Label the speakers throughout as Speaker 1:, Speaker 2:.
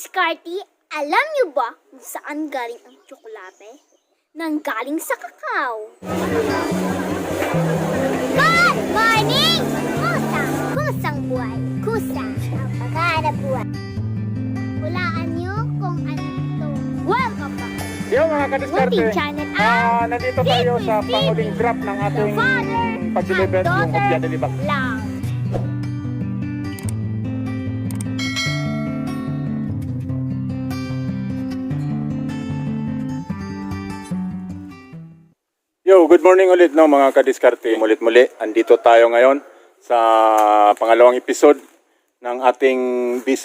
Speaker 1: kadiskarte, alam niyo ba kung saan galing ang tsokolate? Nang galing sa kakao. Good morning! Kusa! Kusang buhay! Kusa! Ang pagkahanap buhay. Hulaan niyo kung ano ito. Welcome back!
Speaker 2: Yo mga kadiskarte, ah, nandito tayo sa panguling drop ng ating pag-deliver
Speaker 1: and
Speaker 2: yung
Speaker 1: daughter
Speaker 2: Yo, good morning ulit no mga kadiskarte. Mulit muli, andito tayo ngayon sa pangalawang episode ng ating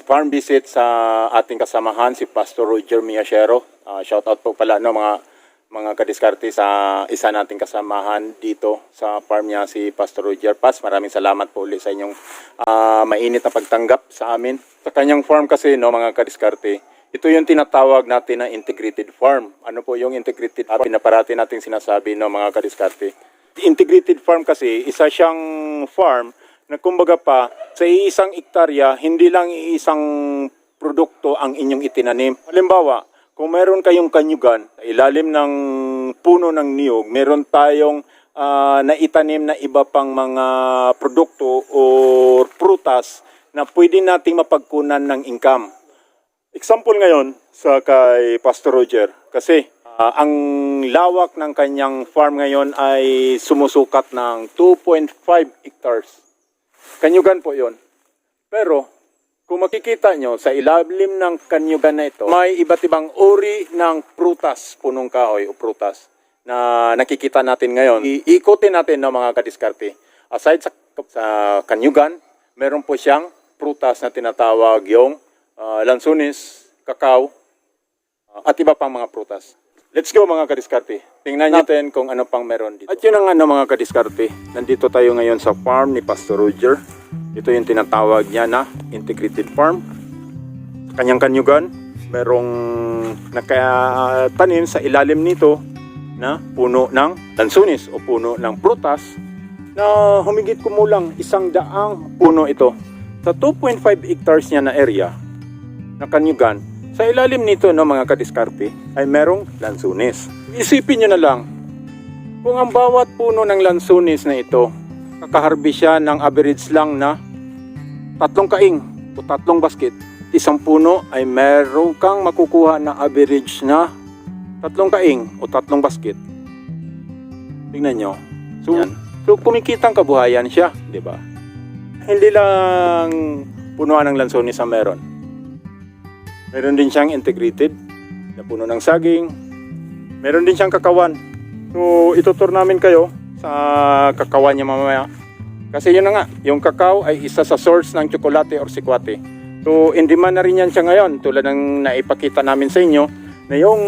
Speaker 2: farm visit sa ating kasamahan si Pastor Roger Miashero. Uh, shout out po pala no mga mga kadiskarte sa isa nating kasamahan dito sa farm niya si Pastor Roger Paz. Maraming salamat po ulit sa inyong ah, mainit na pagtanggap sa amin. Sa kanyang farm kasi no mga kadiskarte, ito yung tinatawag natin na integrated farm. Ano po yung integrated farm? Pinaparati natin sinasabi no mga kadiskarte. Integrated farm kasi isa siyang farm na kumbaga pa sa iisang ektarya hindi lang iisang produkto ang inyong itinanim. Halimbawa, kung meron kayong kanyugan ilalim ng puno ng niyog, meron tayong ah, naitanim na iba pang mga produkto o prutas na pwede nating mapagkunan ng income. Example ngayon sa kay Pastor Roger kasi ah, ang lawak ng kanyang farm ngayon ay sumusukat ng 2.5 hectares. Kanyugan po yon. Pero kung makikita nyo sa ilalim ng kanyugan na ito, may iba't ibang uri ng prutas, punong kahoy o prutas na nakikita natin ngayon. Iikutin natin ng mga kadiskarte. Aside sa, sa kanyugan, meron po siyang prutas na tinatawag yung ah, lansunis, kakao, ah, at iba pang mga prutas. Let's go mga kadiskarte. Tingnan natin kung ano pang meron dito. At yun ang ano mga kadiskarte. Nandito tayo ngayon sa farm ni Pastor Roger. Ito yung tinatawag niya na integrated farm. Kanyang kanyugan, merong nakatanim sa ilalim nito na puno ng lansunis o puno ng prutas na humigit kumulang isang daang puno ito. Sa 2.5 hectares niya na area na kanyugan, sa ilalim nito no mga kadiskarte ay merong lansunis. Isipin nyo na lang, kung ang bawat puno ng lansunis na ito, kakaharbis siya ng average lang na tatlong kaing o tatlong basket. Isang puno ay meron kang makukuha na average na tatlong kaing o tatlong basket. Tingnan nyo. So, so kumikitang kabuhayan siya, di ba? Hindi lang punuan ng lansones ang meron. Meron din siyang integrated na puno ng saging. Meron din siyang kakawan. So, itutur namin kayo sa kakawan niya mamaya. Kasi yun na nga, yung kakao ay isa sa source ng tsokolate or sikwate. So, in demand na rin yan siya ngayon. Tulad ng naipakita namin sa inyo na yung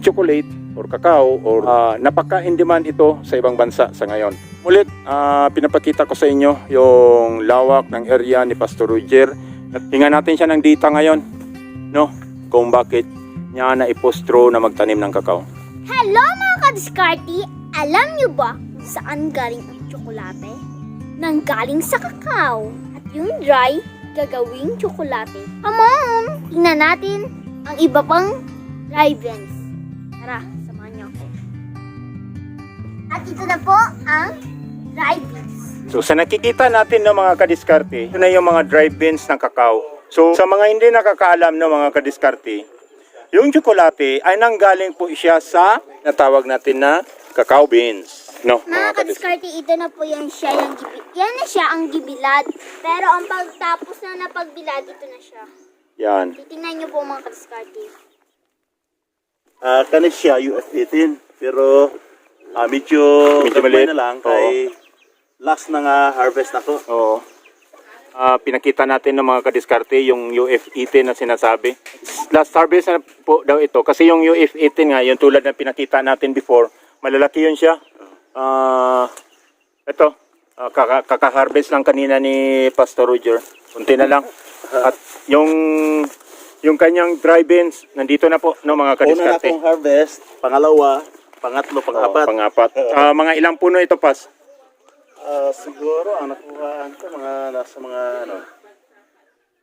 Speaker 2: chocolate or kakao or ah, napaka-in demand ito sa ibang bansa sa ngayon. Mulit, ah, pinapakita ko sa inyo yung lawak ng area ni Pastor Roger. Tingnan natin siya ng data ngayon, no? Kung bakit niya na ipostro na magtanim ng kakao.
Speaker 1: Hello mga kadiskarte! Alam niyo ba saan galing ang tsokolate? Nang galing sa kakao. At yung dry, gagawing tsokolate. On! Tingnan natin ang iba pang dry blends. Tara, samahan niyo ako. At ito na po ang dry beans.
Speaker 2: So sa nakikita natin ng mga kadiskarte, ito na yung mga dry beans ng kakao. So sa mga hindi nakakaalam ng mga kadiskarte, yung tsokolate ay nanggaling po siya sa natawag natin na cacao beans. No,
Speaker 1: Mga
Speaker 2: mga kadiskarte.
Speaker 1: ito na po yan siya yung. Yan na siya ang gibilad. Pero ang pagtapos na napagbilad, ito na siya.
Speaker 2: Yan.
Speaker 1: Titingnan niyo po mga kadiskarte.
Speaker 3: Ah, kanis siya UF18 pero ah, medyo
Speaker 2: Medyo maliit.
Speaker 3: na lang kay last na nga harvest na ko.
Speaker 2: Oo. Ah, pinakita natin ng mga kadiskarte yung UF18 na sinasabi. Last harvest na po daw ito kasi yung UF18 nga, yung tulad na pinakita natin before, malalaki yun siya. Ah, ito, kaka- kaka-harvest lang kanina ni Pastor Roger. Kunti na lang. At yung yung kanyang dry beans, nandito na po no mga
Speaker 3: Una na
Speaker 2: kadiskarte.
Speaker 3: akong harvest, pangalawa, pangatlo, pangapat.
Speaker 2: Oo, pangapat. Ah, mga ilang puno ito pas?
Speaker 3: Ah, siguro ang nakuhaan ko mga nasa mga ano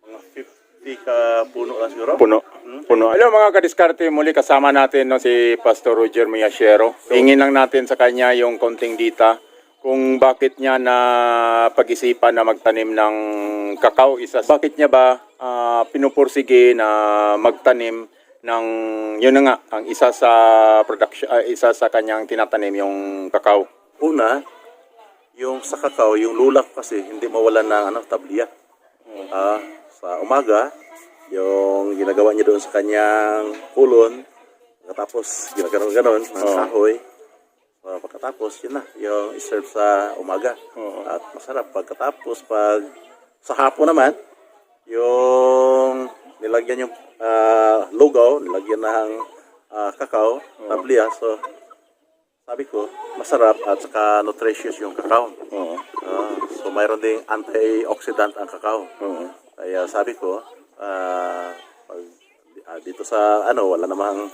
Speaker 3: mga 50 Fika puno lang siguro.
Speaker 2: Puno. Puno. Hello mga kadiskarte, muli kasama natin no, si Pastor Roger Miasiero. Hingin lang natin sa kanya yung konting dita kung bakit niya na pag-isipan na magtanim ng kakao. Isa, bakit niya ba ah, pinupursige na magtanim ng, yun na nga, ang isa sa production, ah, isa sa kanyang tinatanim yung kakao.
Speaker 3: Una, yung sa kakao, yung lulak kasi hindi mawalan ng ano, tabliya. Ah, sa umaga, yung ginagawa niya doon sa kanyang kulon, pagkatapos ginaganon-ganon ng
Speaker 2: Oo.
Speaker 3: kahoy, So, pagkatapos, yun na, yung iserve sa umaga.
Speaker 2: Oo.
Speaker 3: At masarap. Pagkatapos, pag sa hapon naman, yung nilagyan yung ah, lugaw, nilagyan ng ah, kakao, tabliya. So, sabi ko, masarap at saka nutritious yung kakao.
Speaker 2: Oo.
Speaker 3: Ah, so, mayroon ding antioxidant ang kakao.
Speaker 2: Oo.
Speaker 3: Kaya sabi ko, ah, pag, ah, dito sa ano, wala namang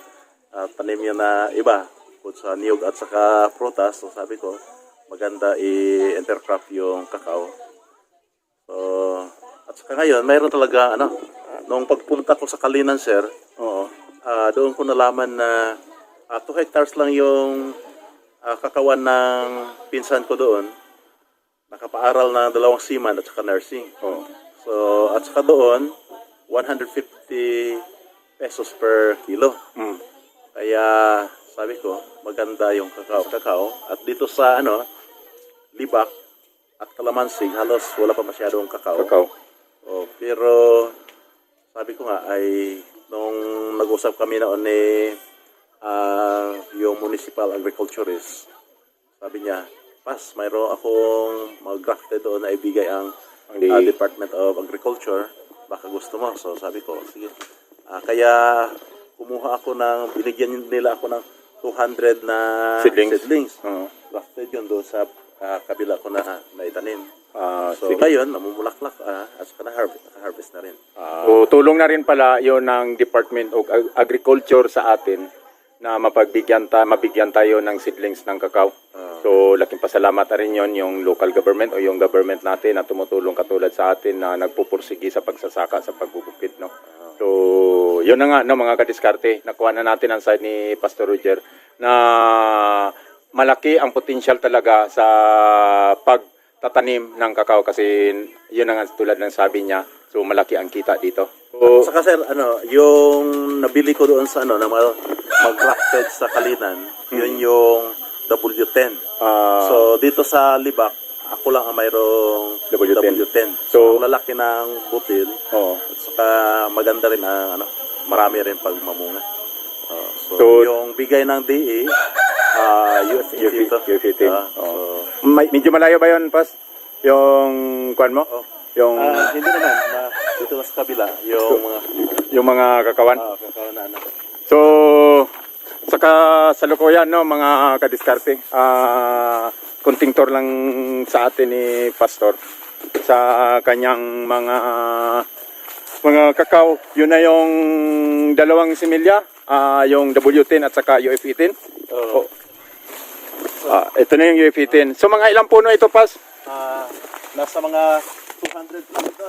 Speaker 3: ah, tanim yan na iba. Bukod sa niyog at saka prutas. So sabi ko, maganda i-intercrop yung kakao. So, at saka ngayon, mayroon talaga, ano, nung pagpunta ko sa Kalinan, sir,
Speaker 2: Oo.
Speaker 3: ah, doon ko nalaman na 2 hectares lang yung ah, kakawan ng pinsan ko doon. Nakapaaral na dalawang seaman at saka nursing.
Speaker 2: Oo.
Speaker 3: So, at saka doon, 150 pesos per kilo.
Speaker 2: Mm.
Speaker 3: Kaya, sabi ko, maganda yung kakao. kakao. At dito sa, ano, Libak at Kalamansig, halos wala pa masyadong kakao.
Speaker 2: Kakao.
Speaker 3: Oh, pero, sabi ko nga, ay, nung nag-usap kami noon ni ah, yung municipal agriculturist, sabi niya, Pas, mayroon akong mag-grafted doon na ibigay ang ah, Department of Agriculture. Baka gusto mo. So sabi ko, sige. Ah, kaya kumuha ako ng, binigyan nila ako ng 200 na
Speaker 2: Seedlings. Oo.
Speaker 3: Grafted yun doon sa ah, kabila ko na naitanim.
Speaker 2: Ah,
Speaker 3: So
Speaker 2: sige.
Speaker 3: ngayon, namumulaklak ah, at saka na-harvest, harvest na rin.
Speaker 2: So, tulong na rin pala yon ng Department of Ag- Agriculture sa atin na mapagbigyan ta, mabigyan tayo ng seedlings ng kakao. So, laking pasalamat na rin yon yung local government o yung government natin na tumutulong katulad sa atin na nagpupursigi sa pagsasaka sa pagbubukid. No? So, yun na nga, no, mga kadiskarte. Nakuha na natin ang side ni Pastor Roger na malaki ang potential talaga sa pagtatanim ng kakao kasi yun na nga tulad ng sabi niya. So, malaki ang kita dito. So,
Speaker 3: Saka sir, ano, yung nabili ko doon sa ano, na mag- sa Kalinan, yun yung W10.
Speaker 2: ah,
Speaker 3: So dito sa Libak, ako lang ang mayroong
Speaker 2: W10.
Speaker 3: W10.
Speaker 2: So-
Speaker 3: So, ang lalaki ng butil,
Speaker 2: oo.
Speaker 3: at saka maganda rin ang ano, marami rin pag mamunga. Oh, so,
Speaker 2: So-
Speaker 3: yung bigay ng DE, ah UFE
Speaker 2: UFE
Speaker 3: ito.
Speaker 2: UFE
Speaker 3: Ah,
Speaker 2: oo.
Speaker 3: so,
Speaker 2: May, medyo malayo ba yun, Pas? Yung kwan mo?
Speaker 3: Oh.
Speaker 2: Yung,
Speaker 3: ah, hindi naman, na, dito na sa kabila, yung mga
Speaker 2: yung mga kakawan?
Speaker 3: ah, kakao na ano.
Speaker 2: So, sa lukuyan, no, mga kadiskarte, ah, kunting tour lang sa atin ni Pastor sa kanyang mga mga kakao. Yun na yung dalawang similya, ah, yung W10 at saka UF18.
Speaker 3: Oh,
Speaker 2: Ah, ito na yung UF18. So, mga ilang puno ito, Pas?
Speaker 3: ah, nasa mga 200 lang ito.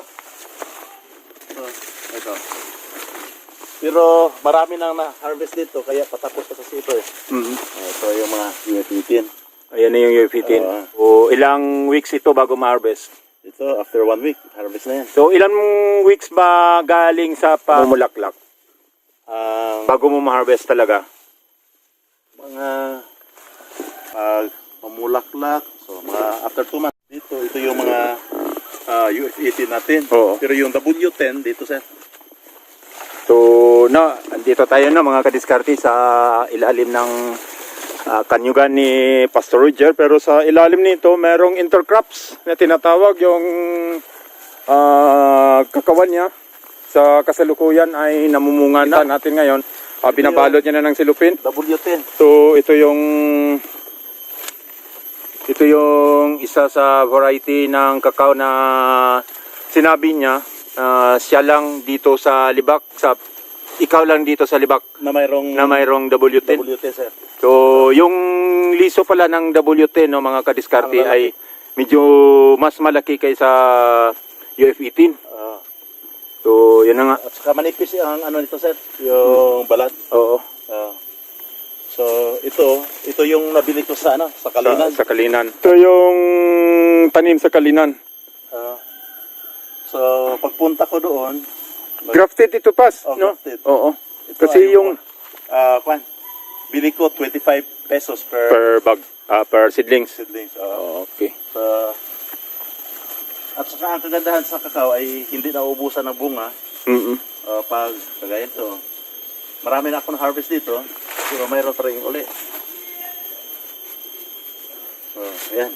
Speaker 3: Oh, ito. Pero marami nang na-harvest dito, kaya patapos pa sa zipper.
Speaker 2: Mhm.
Speaker 3: Uh, ito yung mga UFE10.
Speaker 2: Ayan na yung UF18.
Speaker 3: Oo.
Speaker 2: So, ilang weeks ito bago ma-harvest?
Speaker 3: Ito, after one week, harvest na yan.
Speaker 2: So, ilang weeks ba galing sa pamulaklak
Speaker 3: Ang
Speaker 2: bago mo ma-harvest talaga?
Speaker 3: mga pag pamulaklak, so mga after two months, dito, ito yung mga uh, UFE10 natin.
Speaker 2: Oo.
Speaker 3: Pero yung W10 dito sa
Speaker 2: So, na, andito tayo na mga kadiskarte sa ilalim ng ah, kanyugan ni Pastor Roger. Pero sa ilalim nito, merong intercrops na tinatawag yung ah, kakawan niya. Sa kasalukuyan ay namumunga na natin ngayon. Ah, binabalot niya na ng silupin.
Speaker 3: W10.
Speaker 2: So, ito yung ito yung isa sa variety ng kakao na sinabi niya ah, siya lang dito sa Libak sa ikaw lang dito sa Libak
Speaker 3: Na mayroong
Speaker 2: na mayroong W10.
Speaker 3: W10, sir.
Speaker 2: So, yung liso pala ng W10 no mga kadiskarte ay medyo mas malaki kaysa UF18.
Speaker 3: Ah,
Speaker 2: So, yun na nga.
Speaker 3: At saka manipis ang ano nito sir, yung balat.
Speaker 2: Oo.
Speaker 3: Ah. so ito, ito yung nabili ko sa ano, sa
Speaker 2: Sa,
Speaker 3: Kalinan.
Speaker 2: sa Kalinan. Ito yung tanim sa Kalinan.
Speaker 3: Ah. so pagpunta ko doon,
Speaker 2: Grafted ito, Pas.
Speaker 3: Oh,
Speaker 2: no?
Speaker 3: grafted.
Speaker 2: Oo.
Speaker 3: ito
Speaker 2: Kasi
Speaker 3: ay
Speaker 2: yung
Speaker 3: ah kwan, bili ko 25 pesos per,
Speaker 2: per bag, ah, per seedlings.
Speaker 3: seedlings. Ah.
Speaker 2: Oo, okay.
Speaker 3: So, at saka ang kagandahan sa kakao ay hindi nauubusan ng bunga
Speaker 2: Mm-mm.
Speaker 3: uh, pag kagaya ito. Marami na ako na harvest dito, pero mayroon pa rin uli. So, ayan.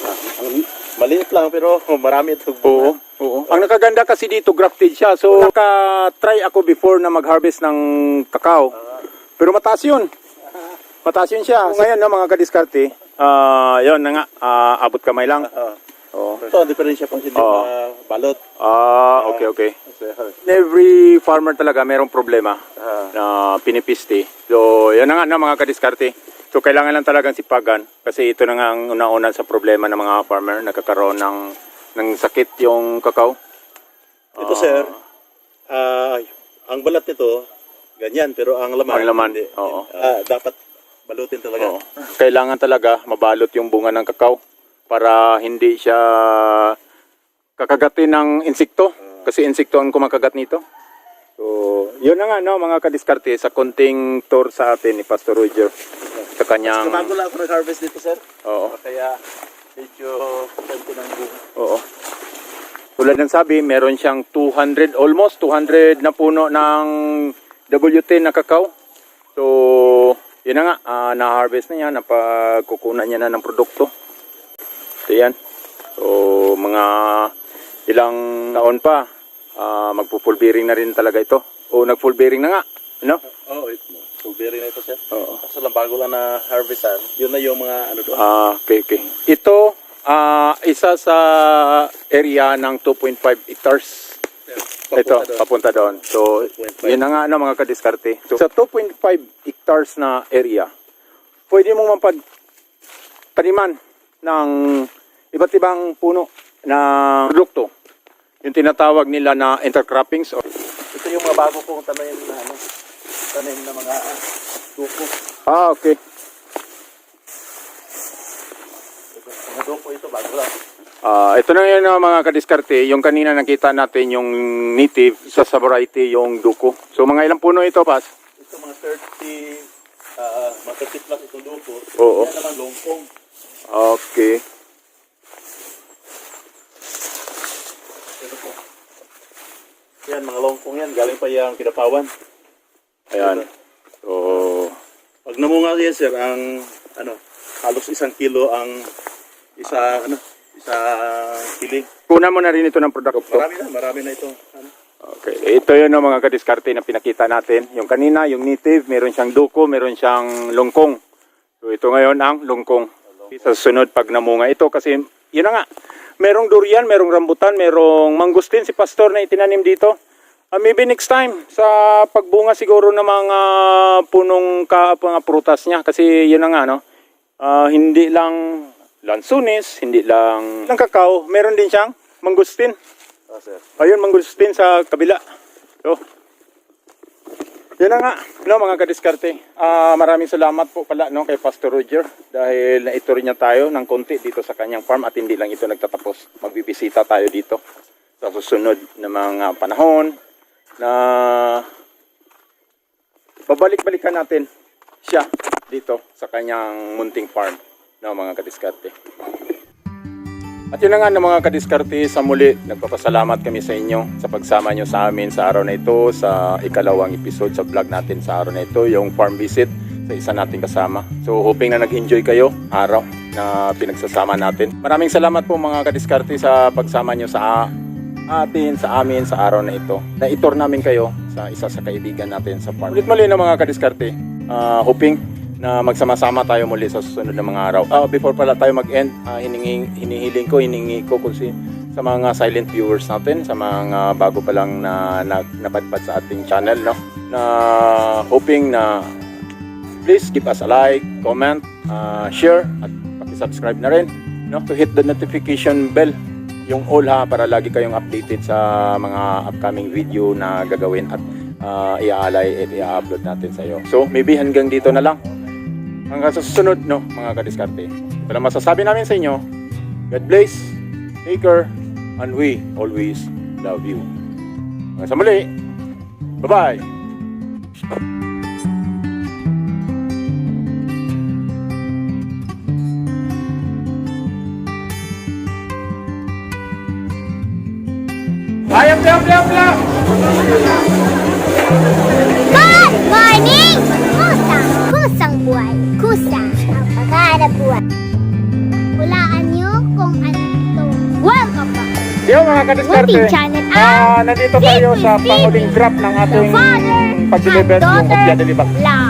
Speaker 3: Ah, ang maliit lang pero marami itong
Speaker 2: Oo,
Speaker 3: bunga.
Speaker 2: oo. Ang nakaganda kasi dito, grafted siya. So, naka-try ako before na mag-harvest ng kakao. Pero mataas yun. Mataas yun siya. So, ngayon, no, mga kadiskarte, ah yun na nga, ah, abot kamay lang.
Speaker 3: Ah,
Speaker 2: Oo.
Speaker 3: ito, rin siya pang hindi
Speaker 2: Oo.
Speaker 3: balot.
Speaker 2: Ah, okay, okay.
Speaker 3: Kasi,
Speaker 2: Every farmer talaga mayroong problema
Speaker 3: ah,
Speaker 2: na pinipiste. So, yan na nga na mga kadiskarte. So, kailangan lang talagang sipagan kasi ito na nga ang una-una sa problema ng mga farmer. Nagkakaroon ng, ng sakit yung kakao.
Speaker 3: ito
Speaker 2: Ah.
Speaker 3: sir, ah, ang balat nito, ganyan, pero ang laman,
Speaker 2: Ang laman,
Speaker 3: hindi.
Speaker 2: oo.
Speaker 3: Ah, dapat balutin talaga.
Speaker 2: Oo. Kailangan talaga mabalot yung bunga ng kakao para hindi siya kakagatin ng insekto. Kasi insekto ang kumakagat nito. So, yun na nga, no, mga kadiskarte, sa konting tour sa atin ni Pastor Roger. Sa kanyang...
Speaker 3: Bago lang ako nag-harvest dito, sir.
Speaker 2: Oo.
Speaker 3: Kaya medyo konti ng bunga.
Speaker 2: Oo. Tulad ng sabi, meron siyang 200, almost 200 na puno ng WT na kakao. So, yun na nga, ah, na-harvest na niya, napagkukunan niya na ng produkto. So, yan. So, mga ilang taon pa, ah, magpo-full bearing na rin talaga ito. O, nag-full bearing na nga. No?
Speaker 3: Oo, oh, ito. Strawberry na ito, sir.
Speaker 2: Oo.
Speaker 3: Kaso lang bago lang na harvestan, yun na yung mga ano doon.
Speaker 2: Ah, okay, okay. Ito, ah, isa sa area ng 2.5 hectares. Ito,
Speaker 3: doon.
Speaker 2: papunta doon. So,
Speaker 3: 2.5.
Speaker 2: yun na nga ano, mga kadiskarte. So, sa 2.5 hectares na area, pwede mong mapagtaniman ng iba't ibang puno ng produkto. Yung tinatawag nila na intercroppings. Or,
Speaker 3: Ito yung mga bago kong tanim na ano, tanim na mga duko.
Speaker 2: ah, okay.
Speaker 3: Ito, mga duko ito bago lang.
Speaker 2: Ah, ito na yun uh, mga kadiskarte. Yung kanina nakita natin yung native sa sa variety yung duko. So mga ilang puno ito, Pas?
Speaker 3: Ito mga 30, ah, mga 30 plus itong duko.
Speaker 2: Oo.
Speaker 3: Yan naman longkong.
Speaker 2: Okay.
Speaker 3: Ito po. Yan, mga longkong yan. Galing pa yung kinapawan.
Speaker 2: Ayan. So,
Speaker 3: Pag namunga yan, sir, ang ano, halos isang kilo ang isa, ano, isa kilig.
Speaker 2: kuna mo na rin ito ng produkto.
Speaker 3: Marami na, marami na ito. Ano?
Speaker 2: Okay. Ito yun ang mga kadiskarte na pinakita natin. Yung kanina, yung native, meron siyang duko, meron siyang lungkong. So ito ngayon ang lungkong. Sa susunod pag namunga ito kasi yun na nga. Merong durian, merong rambutan, merong mangustin si pastor na itinanim dito. Ah, maybe next time sa pagbunga siguro ng mga punong ka, mga prutas niya kasi yun na nga no. Ah, hindi lang lansunis, hindi lang lang kakao, meron din siyang mangustin.
Speaker 3: Ah, sir.
Speaker 2: Ayun, mangustin sa kabila. So, yun na nga, no, mga kadiskarte. Ah, maraming salamat po pala no, kay Pastor Roger dahil naituro niya tayo ng konti dito sa kanyang farm at hindi lang ito nagtatapos. Magbibisita tayo dito sa susunod na mga panahon na babalik-balikan natin siya dito sa kanyang munting farm no, mga kadiskarte. At yun na nga ng mga kadiskarte sa muli, nagpapasalamat kami sa inyo sa pagsama nyo sa amin sa araw na ito, sa ikalawang episode sa vlog natin sa araw na ito, yung farm visit sa isa nating kasama. So hoping na nag-enjoy kayo araw na pinagsasama natin. Maraming salamat po mga kadiskarte sa pagsama nyo sa atin, sa amin sa araw na ito. Na-itor namin kayo sa isa sa kaibigan natin sa farm. Ulit muli na mga kadiskarte, ah, hoping na magsama-sama tayo muli sa susunod na mga araw. Ah, before pala tayo mag-end, ah, hiningi, hinihiling ko, hiningi ko kung si, sa mga silent viewers natin, sa mga bago pa lang na, na napadpad sa ating channel, no? Na hoping na please give us a like, comment, ah, share, at paki-subscribe na rin, no? To hit the notification bell yung all ha para lagi kayong updated sa mga upcoming video na gagawin at uh, iaalay at i-upload natin sa iyo. So, maybe hanggang dito na lang. Hanggang sa susunod, no, mga kadiskarte. Ito lang masasabi namin sa inyo. God bless, take care, and we always love you. Hanggang sa muli. Bye-bye! Ayam, ayam, ayam, ayam! Yo mga kadiskarte, ah, nandito tayo sa panguling drop ng ating pag-deliver ng Delibak.
Speaker 1: lang.